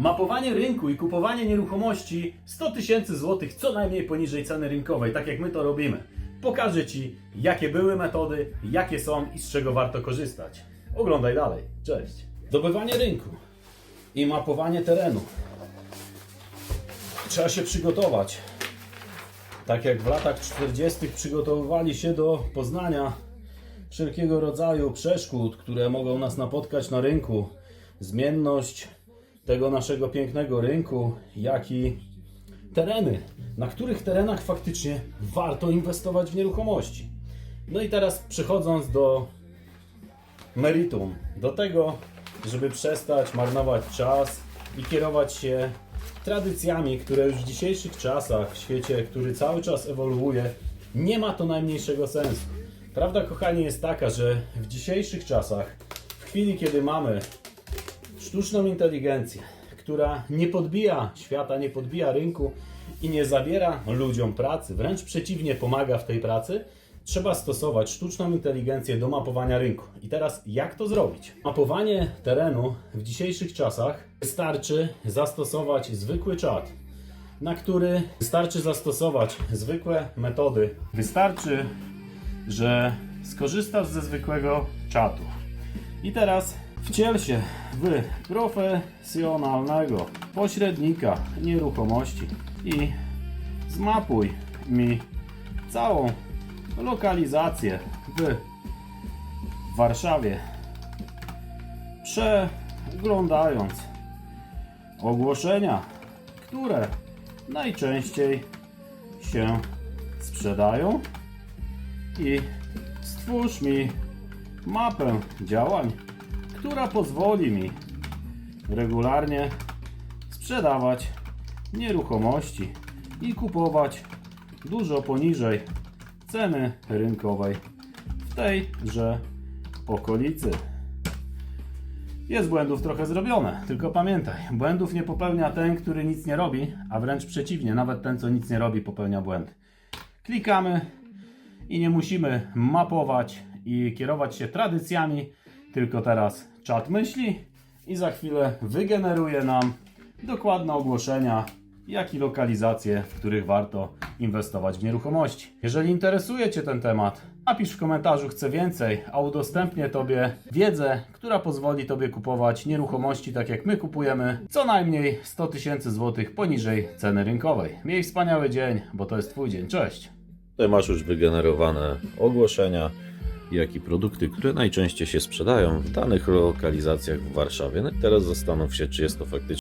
Mapowanie rynku i kupowanie nieruchomości 100 tysięcy złotych co najmniej poniżej ceny rynkowej, tak jak my to robimy. Pokażę Ci, jakie były metody, jakie są i z czego warto korzystać. Oglądaj dalej. Cześć. Zdobywanie rynku i mapowanie terenu. Trzeba się przygotować. Tak jak w latach 40. przygotowywali się do poznania wszelkiego rodzaju przeszkód, które mogą nas napotkać na rynku, zmienność tego naszego pięknego rynku, jak i tereny, na których terenach faktycznie warto inwestować w nieruchomości. No i teraz przechodząc do meritum, do tego, żeby przestać marnować czas i kierować się tradycjami, które już w dzisiejszych czasach, w świecie, który cały czas ewoluuje, nie ma to najmniejszego sensu. Prawda, kochani, jest taka, że w dzisiejszych czasach, w chwili, kiedy mamy sztuczną inteligencję, która nie podbija świata, nie podbija rynku i nie zabiera ludziom pracy, wręcz przeciwnie, pomaga w tej pracy, trzeba stosować sztuczną inteligencję do mapowania rynku. I teraz jak to zrobić? Mapowanie terenu w dzisiejszych czasach wystarczy zastosować zwykły czat, na który wystarczy zastosować zwykłe metody. Wystarczy, że skorzystasz ze zwykłego czatu. I teraz wciel się w profesjonalnego pośrednika nieruchomości i zmapuj mi całą lokalizację w Warszawie, przeglądając ogłoszenia, które najczęściej się sprzedają. I stwórz mi mapę działań, która pozwoli mi regularnie sprzedawać nieruchomości i kupować dużo poniżej ceny rynkowej w tejże okolicy. Jest błędów trochę zrobione, tylko pamiętaj, błędów nie popełnia ten, który nic nie robi, a wręcz przeciwnie, nawet ten, co nic nie robi, popełnia błędy. Klikamy i nie musimy mapować i kierować się tradycjami, tylko teraz czat myśli i za chwilę wygeneruje nam dokładne ogłoszenia, jak i lokalizacje, w których warto inwestować w nieruchomości. Jeżeli interesuje Cię ten temat, napisz w komentarzu chcę więcej, a udostępnię Tobie wiedzę, która pozwoli Tobie kupować nieruchomości tak jak my kupujemy, co najmniej 100 tysięcy złotych poniżej ceny rynkowej. Miej wspaniały dzień, bo to jest Twój dzień. Cześć! Tutaj masz już wygenerowane ogłoszenia, jak i produkty, które najczęściej się sprzedają w danych lokalizacjach w Warszawie. No i teraz zastanów się, czy jest to faktycznie